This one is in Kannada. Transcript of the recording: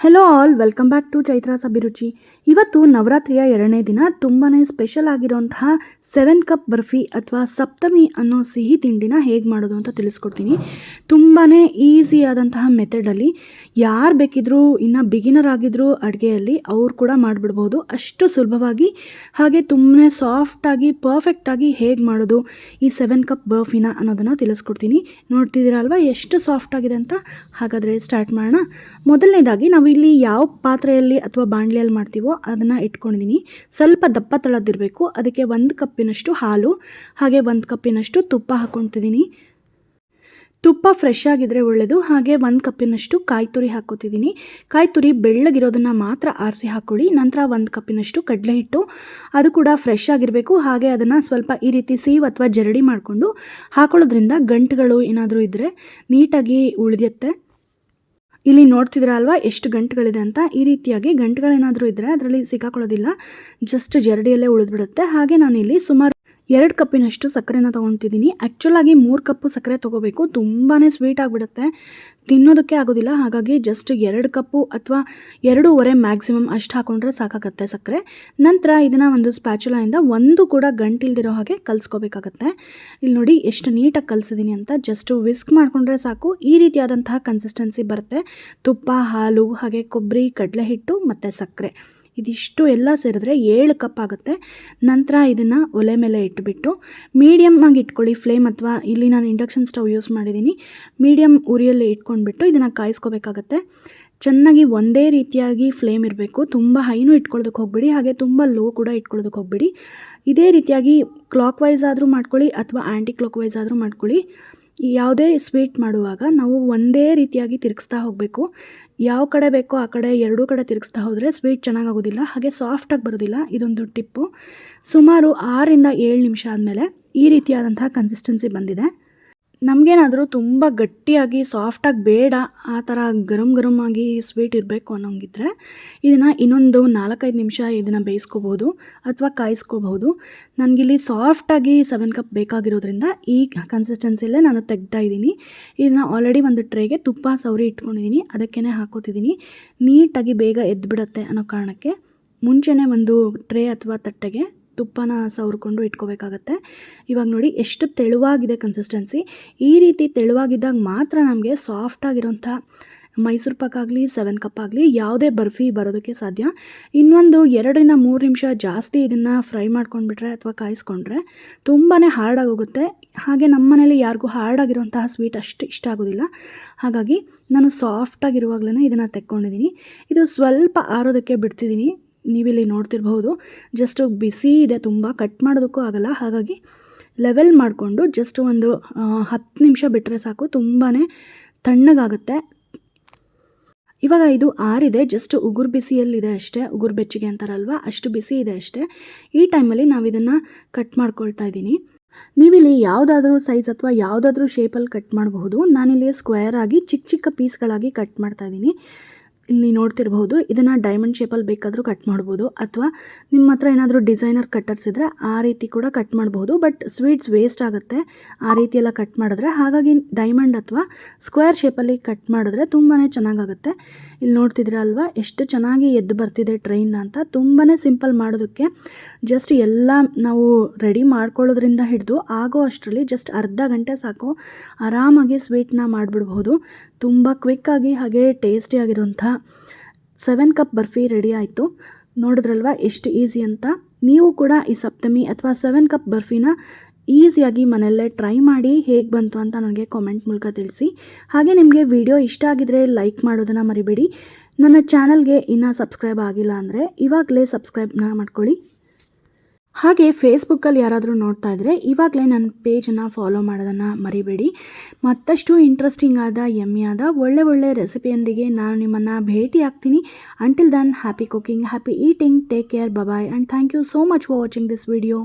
Hello all welcome back to Chaitra's Abhiruchi ಇವತ್ತು ನವರಾತ್ರಿಯ ಎರಡನೇ ದಿನ ತುಂಬಾ ಸ್ಪೆಷಲ್ ಆಗಿರುವಂತಹ ಸೆವೆನ್ ಕಪ್ ಬರ್ಫಿ ಅಥವಾ ಸಪ್ತಮಿ ಅನ್ನೋ ಸಿಹಿ ತಿಂಡಿನ ಹೇಗೆ ಮಾಡೋದು ಅಂತ ತಿಳಿಸ್ಕೊಡ್ತೀನಿ. ತುಂಬಾ ಈಸಿ ಆದಂತಹ ಮೆಥಡಲ್ಲಿ ಯಾರು ಬೇಕಿದ್ರೂ ಇನ್ನು ಬಿಗಿನರ್ ಆಗಿದ್ರು ಅಡುಗೆಯಲ್ಲಿ ಅವ್ರು ಕೂಡ ಮಾಡಿಬಿಡ್ಬೋದು. ಅಷ್ಟು ಸುಲಭವಾಗಿ ಹಾಗೆ ತುಂಬನೇ ಸಾಫ್ಟಾಗಿ ಪರ್ಫೆಕ್ಟಾಗಿ ಹೇಗೆ ಮಾಡೋದು ಈ ಸೆವೆನ್ ಕಪ್ ಬರ್ಫಿನ ಅನ್ನೋದನ್ನು ತಿಳಿಸ್ಕೊಡ್ತೀನಿ. ನೋಡ್ತಿದ್ದೀರಲ್ವ ಎಷ್ಟು ಸಾಫ್ಟ್ ಆಗಿದೆ ಅಂತ? ಹಾಗಾದರೆ ಸ್ಟಾರ್ಟ್ ಮಾಡೋಣ. ಮೊದಲನೇದಾಗಿ ನಾವು ಇಲ್ಲಿ ಯಾವ ಪಾತ್ರೆಯಲ್ಲಿ ಅಥವಾ ಬಾಣಲೆಯಲ್ಲಿ ಮಾಡ್ತೀವೋ ಅದನ್ನು ಇಟ್ಕೊಂಡಿದ್ದೀನಿ ಸ್ವಲ್ಪ ದಪ್ಪ ತಳದಿರಬೇಕು. ಅದಕ್ಕೆ ಒಂದು ಕಪ್ಪಿನಷ್ಟು ಹಾಲು, ಹಾಗೆ ಒಂದು ಕಪ್ಪಿನಷ್ಟು ತುಪ್ಪ ಹಾಕ್ಕೊತಿದ್ದೀನಿ ತುಪ್ಪ ಫ್ರೆಶ್ ಆಗಿದ್ರೆ ಒಳ್ಳೆಯದು ಹಾಗೆ ಒಂದು ಕಪ್ಪಿನಷ್ಟು ಕಾಯಿ ತುರಿ ಹಾಕ್ಕೊತಿದ್ದೀನಿ ಕಾಯಿ ತುರಿ ಬೆಳ್ಳಗಿರೋದನ್ನು ಮಾತ್ರ ಆರಿಸಿ ಹಾಕ್ಕೊಳ್ಳಿ ನಂತರ ಒಂದು ಕಪ್ಪಿನಷ್ಟು ಕಡಲೆ ಹಿಟ್ಟು, ಅದು ಕೂಡ ಫ್ರೆಶ್ ಆಗಿರಬೇಕು. ಹಾಗೆ ಅದನ್ನು ಸ್ವಲ್ಪ ಈ ರೀತಿ ಸೀವ್ ಅಥವಾ ಜರಡಿ ಮಾಡಿಕೊಂಡು ಹಾಕೊಳ್ಳೋದ್ರಿಂದ ಗಂಟುಗಳು ಏನಾದರೂ ಇದ್ದರೆ ನೀಟಾಗಿ ಉಳಿಯುತ್ತೆ ಇಲ್ಲಿ ನೋಡ್ತಿದ್ರ ಅಲ್ವಾ? ಎಷ್ಟು ಗಂಟುಗಳಿದೆ ಅಂತ. ಈ ರೀತಿಯಾಗಿ ಗಂಟುಗಳೇನಾದರೂ ಇದ್ದರೆ ಅದರಲ್ಲಿ ಸಿಕ್ಕಾಕೊಳ್ಳೋದಿಲ್ಲ. ಜಸ್ಟ್ ಜರಡಿಯಲ್ಲೇ ಉಳಿದ್ಬಿಡುತ್ತೆ. ಹಾಗೆ ನಾನಿಲ್ಲಿ ಸುಮಾರು ಎರಡು ಕಪ್ಪಿನಷ್ಟು ಸಕ್ಕರೆನ ತೊಗೊತಿದ್ದೀನಿ. ಆ್ಯಕ್ಚುಲಾಗಿ ಮೂರು ಕಪ್ಪು ಸಕ್ಕರೆ ತೊಗೋಬೇಕು. ತುಂಬಾ ಸ್ವೀಟ್ ಆಗಿಬಿಡುತ್ತೆ. ತಿನ್ನೋದಕ್ಕೆ ಆಗೋದಿಲ್ಲ. ಹಾಗಾಗಿ ಜಸ್ಟ್ ಎರಡು ಕಪ್ಪು ಅಥವಾ ಎರಡೂವರೆ ಮ್ಯಾಕ್ಸಿಮಮ್ ಅಷ್ಟು ಹಾಕೊಂಡ್ರೆ ಸಾಕಾಗತ್ತೆ ಸಕ್ಕರೆ. ನಂತರ ಇದನ್ನು ಒಂದು ಸ್ಪ್ಯಾಚುಲಾಯಿಂದ ಒಂದು ಕೂಡ ಗಂಟಿಲ್ದಿರೋ ಹಾಗೆ ಕಲಿಸ್ಕೋಬೇಕಾಗತ್ತೆ. ಇಲ್ಲಿ ನೋಡಿ ಎಷ್ಟು ನೀಟಾಗಿ ಕಲಿಸಿದ್ದೀನಿ ಅಂತ. ಜಸ್ಟ್ ವಿಸ್ಕ್ ಮಾಡಿಕೊಂಡ್ರೆ ಸಾಕು. ಈ ರೀತಿಯಾದಂತಹ ಕನ್ಸಿಸ್ಟೆನ್ಸಿ ಬರುತ್ತೆ. ತುಪ್ಪ, ಹಾಲು, ಹಾಗೆ ಕೊಬ್ಬರಿ ಕಡಲೆ ಹಿಟ್ಟು ಮತ್ತು ಸಕ್ಕರೆ. ಇದಿಷ್ಟು ಎಲ್ಲ ಸೇರಿದ್ರೆ ಏಳು ಕಪ್ ಆಗುತ್ತೆ. ನಂತರ ಇದನ್ನು ಒಲೆ ಮೇಲೆ ಇಟ್ಬಿಟ್ಟು ಮೀಡಿಯಮ್ ಆಗಿ ಇಟ್ಕೊಳ್ಳಿ. ಫ್ಲೇಮ್ ಅಥವಾ ಇಲ್ಲಿ ನಾನು ಇಂಡಕ್ಷನ್ ಸ್ಟವ್ ಯೂಸ್ ಮಾಡಿದ್ದೀನಿ ಮೀಡಿಯಮ್ ಉರಿಯಲ್ಲಿ ಇಟ್ಕೊಂಡ್ಬಿಟ್ಟು ಇದನ್ನು ಕಾಯಿಸ್ಕೋಬೇಕಾಗತ್ತೆ. ಚೆನ್ನಾಗಿ ಒಂದೇ ರೀತಿಯಾಗಿ ಫ್ಲೇಮ್ ಇರಬೇಕು. ತುಂಬ ಹೈನೂ ಇಟ್ಕೊಳ್ಳೋದಕ್ಕೆ ಹೋಗ್ಬೇಡಿ. ಹಾಗೆ ತುಂಬ ಲೋ ಕೂಡ ಇಟ್ಕೊಳ್ಳೋದಕ್ಕೆ ಹೋಗ್ಬೇಡಿ. ಇದೇ ರೀತಿಯಾಗಿ ಕ್ಲಾಕ್ ವೈಸ್ ಆದರೂ ಮಾಡ್ಕೊಳ್ಳಿ ಅಥವಾ ಆ್ಯಂಟಿ ಕ್ಲಾಕ್ ವೈಸ್ ಆದರೂ ಮಾಡ್ಕೊಳ್ಳಿ. ಯಾವುದೇ ಸ್ವೀಟ್ ಮಾಡುವಾಗ ನಾವು ಒಂದೇ ರೀತಿಯಾಗಿ ತಿರುಗಿಸ್ತಾ ಹೋಗಬೇಕು. ಯಾವ ಕಡೆ ಬೇಕೋ ಆ ಕಡೆ ಎರಡೂ ಕಡೆ ತಿರುಗಿಸ್ತಾ ಹೋದರೆ ಸ್ವೀಟ್ ಚೆನ್ನಾಗಾಗೋದಿಲ್ಲ, ಹಾಗೆ ಸಾಫ್ಟಾಗಿ ಬರೋದಿಲ್ಲ. ಇದೊಂದು ಟಿಪ್ಪು. ಸುಮಾರು ಆರರಿಂದ ಏಳು ನಿಮಿಷ ಆದಮೇಲೆ ಈ ರೀತಿಯಾದಂತಹ ಕನ್ಸಿಸ್ಟೆನ್ಸಿ ಬಂದಿದೆ. ನಮಗೇನಾದರೂ ತುಂಬ ಗಟ್ಟಿಯಾಗಿ ಸಾಫ್ಟಾಗಿ ಬೇಡ, ಆ ಥರ ಗರಂ ಗರಮ್ ಆಗಿ ಸ್ವೀಟ್ ಇರಬೇಕು ಅನ್ನೋಂಗಿದ್ರೆ ಇದನ್ನು ಇನ್ನೊಂದು ನಾಲ್ಕೈದು ನಿಮಿಷ ಇದನ್ನು ಬೇಯಿಸ್ಕೋಬೋದು ಅಥವಾ ಕಾಯಿಸ್ಕೋಬಹುದು ನನಗಿಲ್ಲಿ ಸಾಫ್ಟಾಗಿ ಸೆವೆನ್ ಕಪ್ ಬೇಕಾಗಿರೋದ್ರಿಂದ ಈ ಕನ್ಸಿಸ್ಟೆನ್ಸಿಯಲ್ಲೇ ನಾನು ತೆಗ್ತಾ ಇದ್ದೀನಿ. ಇದನ್ನು ಆಲ್ರೆಡಿ ಒಂದು ಟ್ರೇಗೆ ತುಪ್ಪ ಸೌರಿ ಇಟ್ಕೊಂಡಿದ್ದೀನಿ. ಅದಕ್ಕೇ ಹಾಕೋತಿದ್ದೀನಿ. ನೀಟಾಗಿ ಬೇಗ ಎದ್ದುಬಿಡತ್ತೆ ಅನ್ನೋ ಕಾರಣಕ್ಕೆ ಮುಂಚೆನೇ ಒಂದು ಟ್ರೇ ಅಥವಾ ತಟ್ಟೆಗೆ ತುಪ್ಪನ ಸವರ್ಕೊಂಡು ಇಟ್ಕೋಬೇಕಾಗತ್ತೆ. ಇವಾಗ ನೋಡಿ ಎಷ್ಟು ತೆಳುವಾಗಿದೆ ಕನ್ಸಿಸ್ಟೆನ್ಸಿ ಈ ರೀತಿ ತೆಳುವಾಗಿದ್ದಾಗ ಮಾತ್ರ ನಮಗೆ ಸಾಫ್ಟಾಗಿರೋಂಥ ಮೈಸೂರು ಪಾಕ್ ಆಗಲಿ ಸೆವೆನ್ ಕಪ್ ಆಗಲಿ ಯಾವುದೇ ಬರ್ಫಿ ಬರೋದಕ್ಕೆ ಸಾಧ್ಯ. ಇನ್ನೊಂದು ಎರಡರಿಂದ ಮೂರು ನಿಮಿಷ ಜಾಸ್ತಿ ಇದನ್ನು ಫ್ರೈ ಮಾಡ್ಕೊಂಡ್ಬಿಟ್ರೆ ಅಥವಾ ಕಾಯಿಸ್ಕೊಂಡ್ರೆ ತುಂಬಾ ಹಾರ್ಡಾಗೋಗುತ್ತೆ ಹಾಗೆ ನಮ್ಮ ಮನೇಲಿ ಯಾರಿಗೂ ಹಾರ್ಡಾಗಿರುವಂತಹ ಸ್ವೀಟ್ ಅಷ್ಟು ಇಷ್ಟ ಆಗೋದಿಲ್ಲ. ಹಾಗಾಗಿ ನಾನು ಸಾಫ್ಟಾಗಿರುವಾಗಲೇ ಇದನ್ನು ತೆಕ್ಕೊಂಡಿದ್ದೀನಿ. ಇದು ಸ್ವಲ್ಪ ಆರೋದಕ್ಕೆ ಬಿಡ್ತಿದ್ದೀನಿ. ನೀವಿಲ್ಲಿ ನೋಡ್ತಿರಬಹುದು ಜಸ್ಟ್ ಬಿಸಿ ಇದೆ, ತುಂಬ ಕಟ್ ಮಾಡೋದಕ್ಕೂ ಆಗಲ್ಲ. ಹಾಗಾಗಿ ಲೆವೆಲ್ ಮಾಡಿಕೊಂಡು ಜಸ್ಟ್ ಒಂದು ಹತ್ತು ನಿಮಿಷ ಬಿಟ್ಟರೆ ಸಾಕು ತುಂಬಾ ತಣ್ಣಗಾಗುತ್ತೆ. ಇವಾಗ ಇದು ಆರಿದೆ ಜಸ್ಟ್ ಉಗುರು ಬಿಸಿಯಲ್ಲಿದೆ ಅಷ್ಟೇ, ಉಗುರು ಬೆಚ್ಚಗೆ ಅಂತಾರಲ್ವ, ಅಷ್ಟು ಬಿಸಿ ಇದೆ ಅಷ್ಟೇ. ಈ ಟೈಮಲ್ಲಿ ನಾವು ಇದನ್ನು ಕಟ್ ಮಾಡ್ಕೊಳ್ತಾ ಇದ್ದೀನಿ. ನೀವಿಲ್ಲಿ ಯಾವುದಾದ್ರೂ ಸೈಜ್ ಅಥವಾ ಯಾವುದಾದ್ರೂ ಶೇಪಲ್ಲಿ ಕಟ್ ಮಾಡಬಹುದು. ನಾನಿಲ್ಲಿ ಸ್ಕ್ವೇರ್ ಆಗಿ ಚಿಕ್ಕ ಚಿಕ್ಕ ಪೀಸ್ಗಳಾಗಿ ಕಟ್ ಮಾಡ್ತಾ ಇದ್ದೀನಿ. ಇಲ್ಲಿ ನೋಡ್ತಿರ್ಬೋದು ಇದನ್ನು ಡೈಮಂಡ್ ಶೇಪಲ್ಲಿ ಬೇಕಾದರೂ ಕಟ್ ಮಾಡ್ಬೋದು. ಅಥವಾ ನಿಮ್ಮ ಹತ್ರ ಏನಾದರೂ ಡಿಸೈನರ್ ಕಟ್ಟರ್ಸ್ ಇದ್ದರೆ ಆ ರೀತಿ ಕೂಡ ಕಟ್ ಮಾಡ್ಬೋದು. ಬಟ್ ಸ್ವೀಟ್ಸ್ ವೇಸ್ಟ್ ಆಗುತ್ತೆ. ಆ ರೀತಿ ಎಲ್ಲ ಕಟ್ ಮಾಡಿದ್ರೆ ಹಾಗಾಗಿ ಡೈಮಂಡ್ ಅಥವಾ ಸ್ಕ್ವೇರ್ ಶೇಪಲ್ಲಿ ಕಟ್ ಮಾಡಿದ್ರೆ ತುಂಬಾ ಚೆನ್ನಾಗಾಗುತ್ತೆ. ಇಲ್ಲಿ ನೋಡ್ತಿದ್ರೆ ಅಲ್ವಾ ಎಷ್ಟು ಚೆನ್ನಾಗಿ ಎದ್ದು ಬರ್ತಿದೆ ಟ್ರೈನ್ ಅಂತ. ತುಂಬಾ ಸಿಂಪಲ್ ಮಾಡೋದಕ್ಕೆ. ಜಸ್ಟ್ ಎಲ್ಲ ನಾವು ರೆಡಿ ಮಾಡ್ಕೊಳ್ಳೋದ್ರಿಂದ ಹಿಡಿದು ಆಗೋ ಅಷ್ಟರಲ್ಲಿ ಜಸ್ಟ್ ಅರ್ಧ ಗಂಟೆ ಸಾಕು. ಆರಾಮಾಗಿ ಸ್ವೀಟ್ನ ಮಾಡಿಬಿಡ್ಬೋದು. ತುಂಬ ಕ್ವಿಕ್ಕಾಗಿ ಹಾಗೆ ಟೇಸ್ಟಿಯಾಗಿರುವಂಥ ಸೆವೆನ್ ಕಪ್ ಬರ್ಫಿ ರೆಡಿ ಆಯಿತು. ನೋಡಿದ್ರಲ್ವ? ಎಷ್ಟು ಈಸಿ ಅಂತ. ನೀವು ಕೂಡ ಈ ಸಪ್ತಮಿ ಅಥವಾ ಸೆವೆನ್ ಕಪ್ ಬರ್ಫಿನ ಈಸಿಯಾಗಿ ಮನೆಯಲ್ಲೇ ಟ್ರೈ ಮಾಡಿ ಹೇಗೆ ಬಂತು ಅಂತ ನನಗೆ ಕಾಮೆಂಟ್ ಮೂಲಕ ತಿಳಿಸಿ. ಹಾಗೆ ನಿಮಗೆ ವಿಡಿಯೋ ಇಷ್ಟ ಆಗಿದರೆ ಲೈಕ್ ಮಾಡೋದನ್ನು ಮರಿಬೇಡಿ. ನನ್ನ ಚಾನಲ್ಗೆ ಇನ್ನೂ ಸಬ್ಸ್ಕ್ರೈಬ್ ಆಗಿಲ್ಲ ಅಂದರೆ ಇವಾಗಲೇ ಸಬ್ಸ್ಕ್ರೈಬ್ನ ಮಾಡ್ಕೊಳ್ಳಿ. ಹಾಗೆ ಫೇಸ್ಬುಕ್ಕಲ್ಲಿ ಯಾರಾದರೂ ನೋಡ್ತಾ ಇದ್ದರೆ ಇವಾಗಲೇ ನನ್ನ ಪೇಜನ್ನು ಫಾಲೋ ಮಾಡೋದನ್ನು ಮರಿಬೇಡಿ. ಮತ್ತಷ್ಟು ಇಂಟ್ರೆಸ್ಟಿಂಗ್ ಆದ ಎಮ್ಮಿ ಆದ, ಒಳ್ಳೆ ಒಳ್ಳೆ ರೆಸಿಪಿಯೊಂದಿಗೆ ನಾನು ನಿಮ್ಮನ್ನು ಭೇಟಿ ಆಗ್ತೀನಿ. Until then happy cooking happy eating take care bye bye and thank you so much for watching this video